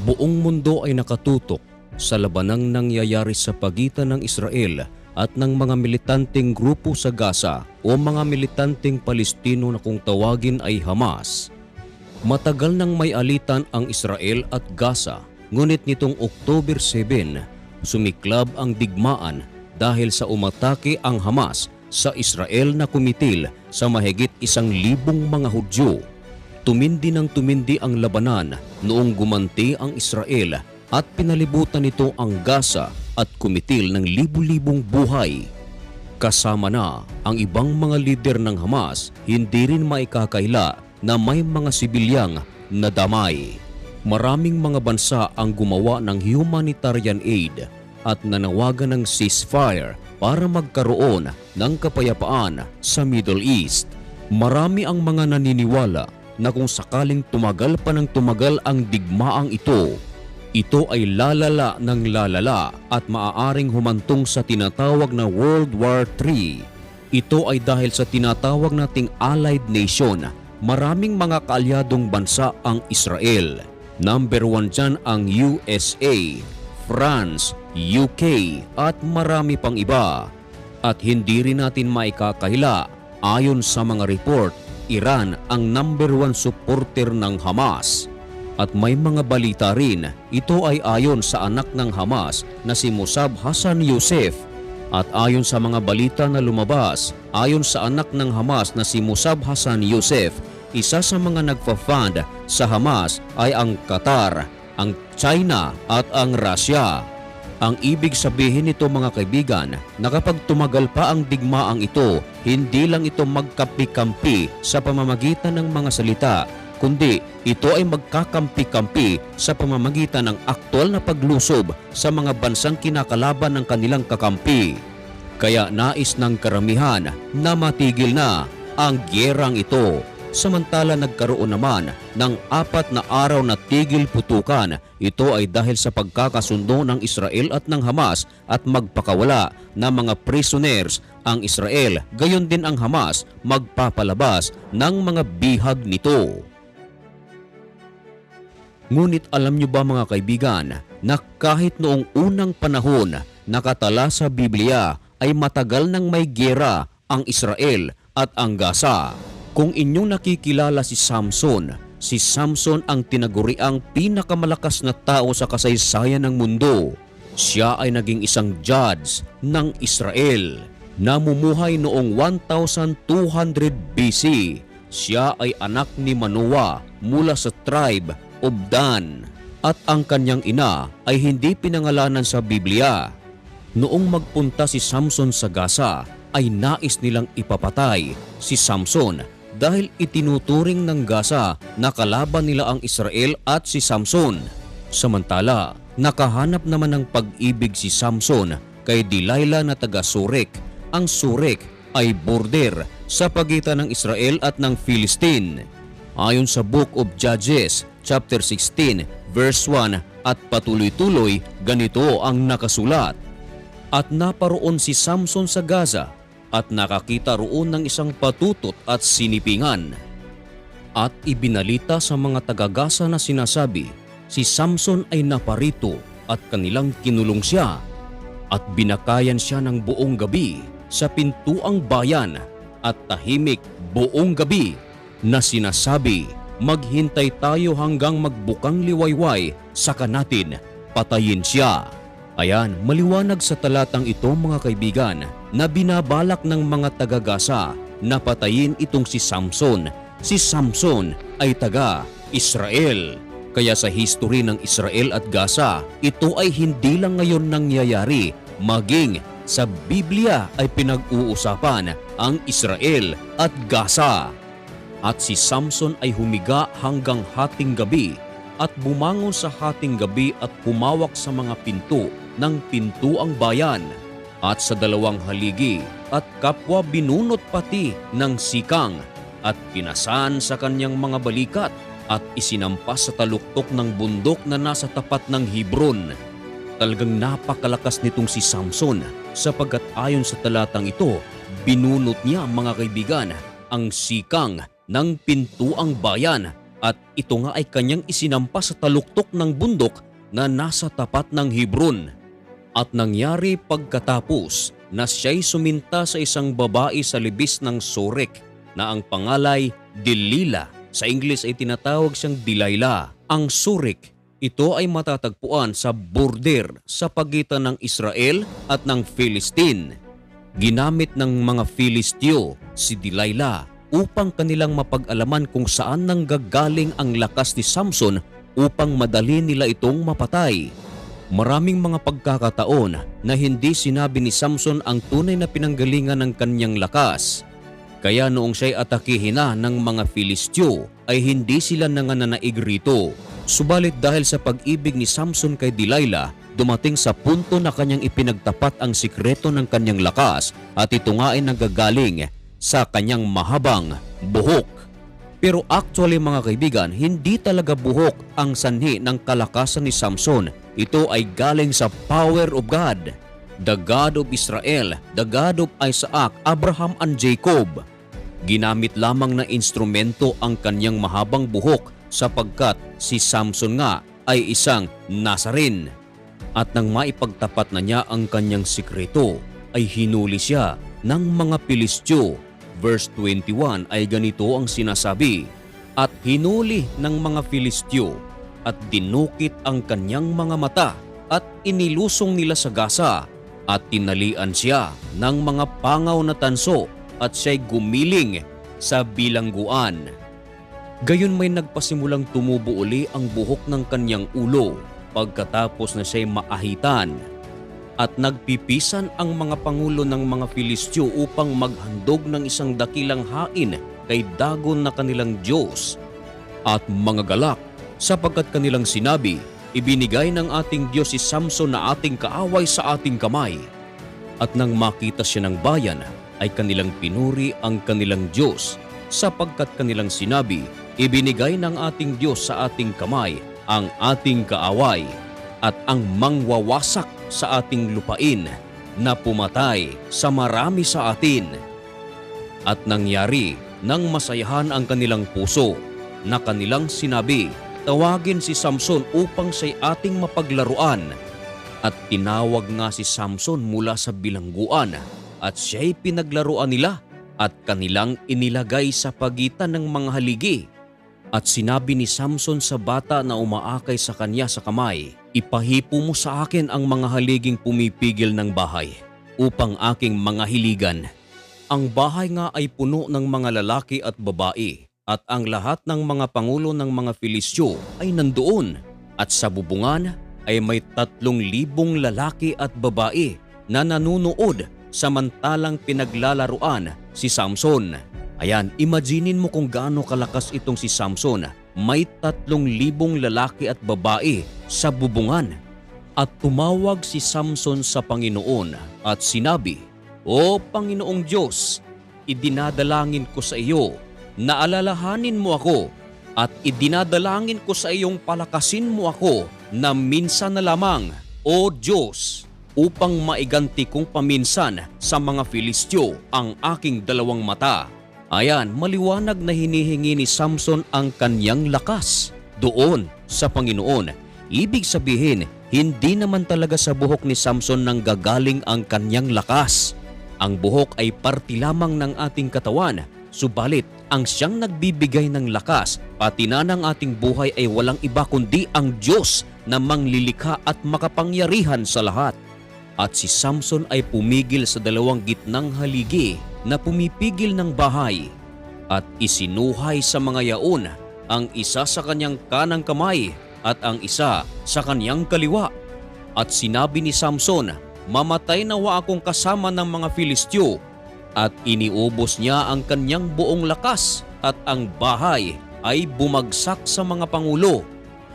Buong mundo ay nakatutok sa labanang nangyayari sa pagitan ng Israel at ng mga militanteng grupo sa Gaza o mga militanteng Palestino na kung tawagin ay Hamas. Matagal nang may alitan ang Israel at Gaza, ngunit nitong October 7, sumiklab ang digmaan dahil sa umatake ang Hamas sa Israel na kumitil sa mahigit isang libong mga Hudyo. Tumindi ng tumindi ang labanan noong gumanti ang Israel at pinalibutan nito ang Gaza at kumitil ng libu-libong buhay. Kasama na ang ibang mga lider ng Hamas, hindi rin maikakaila na may mga sibilyang nadamay. Maraming mga bansa ang gumawa ng humanitarian aid at nanawagan ng ceasefire para magkaroon ng kapayapaan sa Middle East. Marami ang mga naniniwala na kung sakaling tumagal pa ng tumagal ang digmaang ito, ito ay lalala ng lalala at maaaring humantong sa tinatawag na World War III. Ito ay dahil sa tinatawag nating Allied Nation, maraming mga kaalyadong bansa ang Israel. Number one dyan ang USA, France, UK at marami pang iba. At hindi rin natin maikakahila, ayon sa mga report, Iran ang number one supporter ng Hamas. At may mga balita rin, ito ay ayon sa anak ng Hamas na si Musab Hassan Youssef. At ayon sa mga balita na lumabas, ayon sa anak ng Hamas na si Musab Hassan Youssef, isa sa mga nagfa-fund sa Hamas ay ang Qatar, ang China at ang Russia. Ang ibig sabihin nito mga kaibigan na kapag tumagal pa ang digmaang ito, hindi lang ito magkapi-kampi sa pamamagitan ng mga salita, kundi ito ay magkakampi-kampi sa pamamagitan ng aktwal na paglusob sa mga bansang kinakalaban ng kanilang kakampi. Kaya nais ng karamihan na matigil na ang gyerang ito. Samantala nagkaroon naman ng apat na araw na tigil putukan. Ito ay dahil sa pagkakasundo ng Israel at ng Hamas at magpakawala ng mga prisoners ang Israel. Gayon din ang Hamas magpapalabas ng mga bihag nito. Ngunit alam nyo ba mga kaibigan na kahit noong unang panahon nakatala sa Biblia ay matagal nang may gera ang Israel at ang Gaza. Kung inyong nakikilala si Samson, si Samson ang tinaguriang pinakamalakas na tao sa kasaysayan ng mundo. Siya ay naging isang judge ng Israel. Namumuhay noong 1200 BC. Siya ay anak ni Manoah mula sa tribe of Dan at ang kanyang ina ay hindi pinangalanan sa Biblia. Noong magpunta si Samson sa Gaza ay nais nilang ipapatay si Samson dahil itinuturing ng Gaza na kalaban nila ang Israel at si Samson. Samantala, nakahanap naman ng pag-ibig si Samson kay Delilah na taga Surek. Ang Surek ay border sa pagitan ng Israel at ng Philistine. Ayon sa Book of Judges, chapter 16, verse 1 at patuloy-tuloy, ganito ang nakasulat. At naparoon si Samson sa Gaza at nakakita roon ng isang patutot at sinipingan. At ibinalita sa mga taga-Gaza na sinasabi, si Samson ay naparito at kanilang kinulong siya at binakayan siya ng buong gabi sa pintuang bayan at tahimik buong gabi na sinasabi, maghintay tayo hanggang magbukang liwayway saka natin patayin siya. Ayan, maliwanag sa talatang ito mga kaibigan na binabalak ng mga taga-Gaza na patayin itong si Samson. Si Samson ay taga Israel. Kaya sa history ng Israel at Gaza, ito ay hindi lang ngayon nangyayari, maging sa Biblia ay pinag-uusapan ang Israel at Gaza. At si Samson ay humiga hanggang hating gabi at bumangon sa hating gabi at pumawak sa mga pinto ng pintuang bayan at sa dalawang haligi at kapwa binunot pati ng sikang at pinasan sa kanyang mga balikat at isinampas sa taluktok ng bundok na nasa tapat ng Hebron. Talagang napakalakas nitong si Samson sapagkat ayon sa talatang ito, binunot niya mga kaibigan ang sikang ng pintuang bayan at ito nga ay kanyang isinampa sa taluktok ng bundok na nasa tapat ng Hebron. At nangyari pagkatapos na siya'y suminta sa isang babae sa libis ng Sorek na ang pangalay Delila. Sa Ingles ay tinatawag siyang Delilah. Ang Sorek, ito ay matatagpuan sa border sa pagitan ng Israel at ng Philistine. Ginamit ng mga Filisteo si Delilah upang kanilang mapag-alaman kung saan nanggagaling ang lakas ni Samson upang madali nila itong mapatay. Maraming mga pagkakataon na hindi sinabi ni Samson ang tunay na pinanggalingan ng kanyang lakas. Kaya noong siya'y atakihin na ng mga Filisteo ay hindi sila nangananaig rito. Subalit dahil sa pag-ibig ni Samson kay Delilah, dumating sa punto na kanyang ipinagtapat ang sikreto ng kanyang lakas at ito nga ay nagagaling sa kanyang mahabang buhok. Pero actually mga kaibigan, hindi talaga buhok ang sanhi ng kalakasan ni Samson. Ito ay galing sa power of God. The God of Israel, the God of Isaac, Abraham and Jacob. Ginamit lamang na instrumento ang kanyang mahabang buhok sapagkat si Samson nga ay isang Nazarin. At nang maipagtapat na niya ang kanyang sikreto, ay hinuli siya ng mga Pilistyo. Verse 21 ay ganito ang sinasabi, At hinuli ng mga Filistyo at dinukit ang kanyang mga mata at inilusong nila sa gasa at tinalian siya ng mga pangaw na tanso at siya'y gumiling sa bilangguan. Gayon may nagpasimulang tumubo uli ang buhok ng kanyang ulo pagkatapos na siya'y maahitan. At nagpipisan ang mga pangulo ng mga Filistyo upang maghandog ng isang dakilang hain kay Dagon na kanilang Diyos. At mga galak sapagkat kanilang sinabi, ibinigay ng ating Diyos si Samson na ating kaaway sa ating kamay. At nang makita siya ng bayan, ay kanilang pinuri ang kanilang Diyos sapagkat kanilang sinabi, ibinigay ng ating Diyos sa ating kamay ang ating kaaway at ang mangwawasak sa ating lupain na pumatay sa marami sa atin. At nangyari nang masayahan ang kanilang puso na kanilang sinabi, tawagin si Samson upang siya'y ating mapaglaruan. At tinawag nga si Samson mula sa bilangguan at siya'y pinaglaruan nila at kanilang inilagay sa pagitan ng mga haligi. At sinabi ni Samson sa bata na umaakay sa kanya sa kamay, Ipahipo mo sa akin ang mga haliging pumipigil ng bahay upang aking mga hiligan. Ang bahay nga ay puno ng mga lalaki at babae at ang lahat ng mga pangulo ng mga Filistyo ay nandoon at sa bubungan ay may tatlong libong lalaki at babae na nanunood samantalang pinaglalaruan si Samson. Ayan, imaginin mo kung gaano kalakas itong si Samson. May tatlong libong lalaki at babae sa bubungan. At tumawag si Samson sa Panginoon at sinabi, O Panginoong Diyos, idinadalangin ko sa iyo na alalahanin mo ako at idinadalangin ko sa iyong palakasin mo ako na minsan na lamang, O Diyos, upang maiganti kong paminsan sa mga Filistyo ang aking dalawang mata. Ayan, maliwanag na hinihingi ni Samson ang kanyang lakas doon sa Panginoon. Ibig sabihin, hindi naman talaga sa buhok ni Samson nang gagaling ang kanyang lakas. Ang buhok ay parti lamang ng ating katawan, subalit ang siyang nagbibigay ng lakas, pati na ng ating buhay ay walang iba kundi ang Diyos na manglilikha at makapangyarihan sa lahat. At si Samson ay pumigil sa dalawang gitnang haligi na pumipigil ng bahay at isinuhay sa mga yaon ang isa sa kanyang kanang kamay at ang isa sa kanyang kaliwa. At sinabi ni Samson, mamatay nawa akong kasama ng mga Filistyo at iniubos niya ang kanyang buong lakas at ang bahay ay bumagsak sa mga pangulo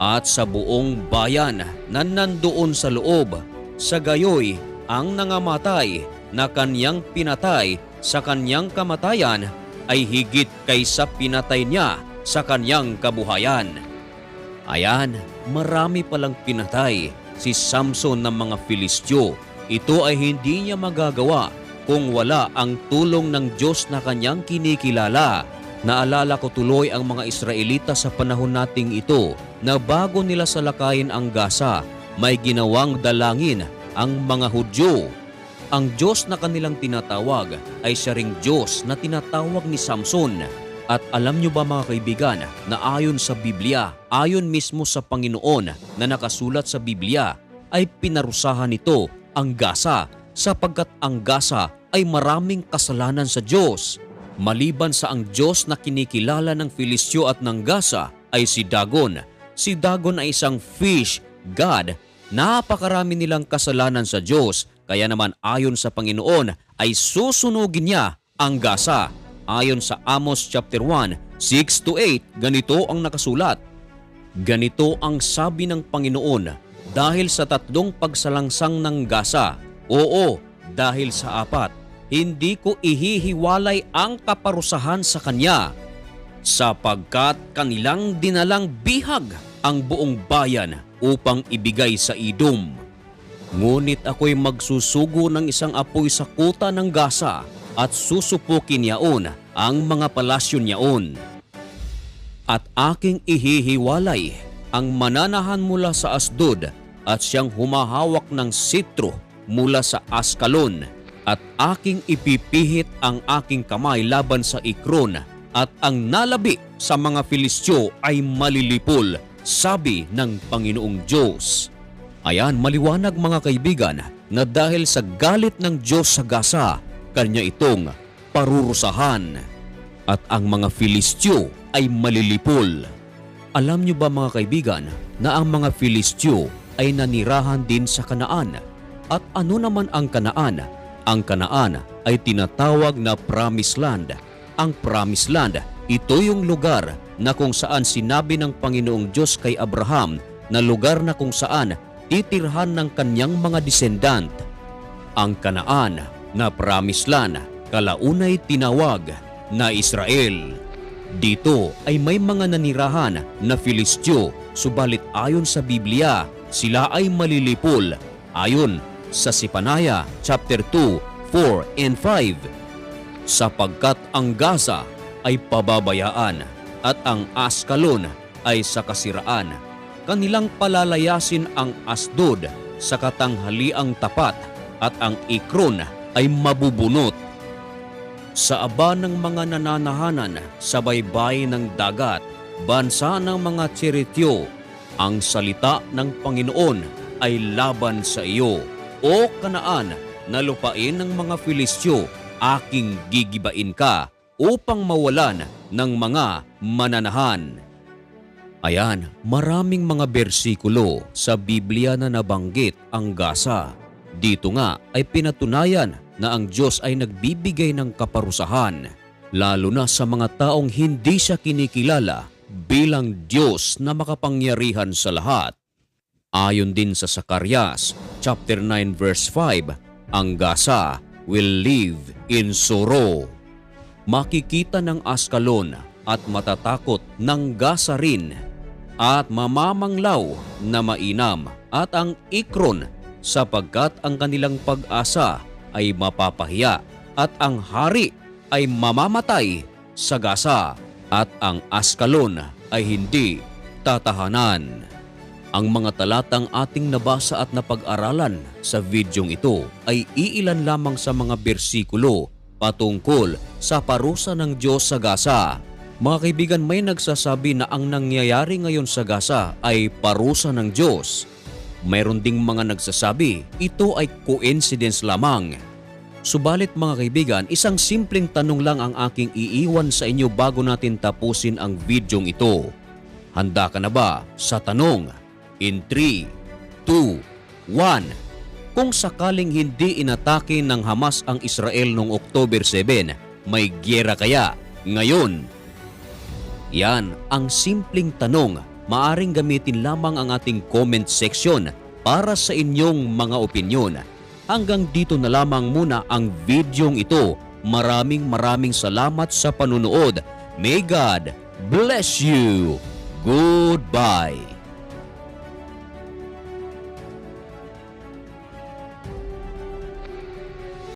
at sa buong bayan na nandoon sa loob. Sa gayoy, ang nangamatay na kanyang pinatay sa kanyang kamatayan ay higit kaysa pinatay niya sa kanyang kabuhayan. Ayan, marami palang pinatay si Samson ng mga Filistyo. Ito ay hindi niya magagawa kung wala ang tulong ng Diyos na kanyang kinikilala. Naalala ko tuloy ang mga Israelita sa panahon nating ito na bago nila salakayin ang Gaza, may ginawang dalangin ang mga Hudyo. Ang Diyos na kanilang tinatawag ay siya ring Diyos na tinatawag ni Samson. At alam nyo ba mga kaibigan na ayon sa Biblia, ayon mismo sa Panginoon na nakasulat sa Biblia, ay pinarusahan nito ang Gaza sapagkat ang Gaza ay maraming kasalanan sa Diyos. Maliban sa ang Diyos na kinikilala ng Filistyo at ng Gaza ay si Dagon. Si Dagon ay isang fish god. Napakarami nilang kasalanan sa Diyos kaya naman ayon sa Panginoon ay susunugin niya ang Gaza. Ayon sa Amos chapter 1, 6 to 8, ganito ang nakasulat. Ganito ang sabi ng Panginoon dahil sa tatlong pagsalangsang ng Gaza. Oo, dahil sa apat, hindi ko ihihiwalay ang kaparusahan sa kanya sapagkat kanilang dinalang bihag ang buong bayan upang ibigay sa idom. Ngunit ako'y magsusugo ng isang apoy sa kuta ng Gaza at susupukin yaon ang mga palasyo niyaon. At aking ihihiwalay ang mananahan mula sa Asdod at siyang humahawak ng sitro mula sa Askalon at aking ipipihit ang aking kamay laban sa Ikron at ang nalabi sa mga Filistyo ay malilipol, sabi ng Panginoong Diyos. Ayan, maliwanag mga kaibigan na dahil sa galit ng Diyos sa Gaza, kanya itong parurusahan. At ang mga Filistyo ay malilipol. Alam niyo ba mga kaibigan na ang mga Filistyo ay nanirahan din sa Kanaan? At ano naman ang Kanaan? Ang Kanaan ay tinatawag na Promised Land. Ang Promised Land, ito yung lugar na kung saan sinabi ng Panginoong Diyos kay Abraham na lugar na kung saan titirhan ng kanyang mga descendant. Ang Kanaan na Promised Land, kalaunay tinawag na Israel. Dito ay may mga nanirahan na Filistyo, subalit ayon sa Biblia, sila ay malilipol ayon sa Sipanaya chapter 2, 4 and 5 sapagkat ang Gaza ay pababayaan at ang Askalon ay sa kasiraan. Kanilang palalayasin ang Asdod sa katanghaliang tapat at ang Ikron ay mabubunot. Sa aba ng mga nananahanan sa baybay ng dagat, bansa ng mga Cheretyo, ang salita ng Panginoon ay laban sa iyo. O kanaan na lupain ng mga Filistyo aking gigibain ka upang mawalan ng mga mananahan. Ayan, maraming mga bersikulo sa Biblia na nabanggit ang Gaza. Dito nga ay pinatunayan na ang Diyos ay nagbibigay ng kaparusahan, lalo na sa mga taong hindi siya kinikilala bilang Diyos na makapangyarihan sa lahat. Ayon din sa Sakarias chapter 9 verse 5, ang Gaza will live in sorrow. Makikita ng Askalon at matatakot ng Gaza rin at mamamanglaw na mainam at ang Ikron sapagkat ang kanilang pag-asa ay mapapahiya at ang hari ay mamamatay sa Gaza at ang Askalon ay hindi tatahanan. Ang mga talatang ating nabasa at napag-aralan sa videong ito ay iilan lamang sa mga bersikulo patungkol sa parusa ng Diyos sa Gaza. Mga kaibigan, may nagsasabi na ang nangyayari ngayon sa Gaza ay parusa ng Diyos. Mayroon ding mga nagsasabi ito ay coincidence lamang. Subalit mga kaibigan, isang simpleng tanong lang ang aking iiwan sa inyo bago natin tapusin ang videong ito. Handa ka na ba sa tanong? In 3, 2, 1. Kung sakaling hindi inatake ng Hamas ang Israel noong October 7, may gyera kaya ngayon? Yan ang simpleng tanong. Maaring gamitin lamang ang ating comment section para sa inyong mga opinyon. Hanggang dito na lamang muna ang videong ito. Maraming maraming salamat sa panunood. May God bless you. Goodbye.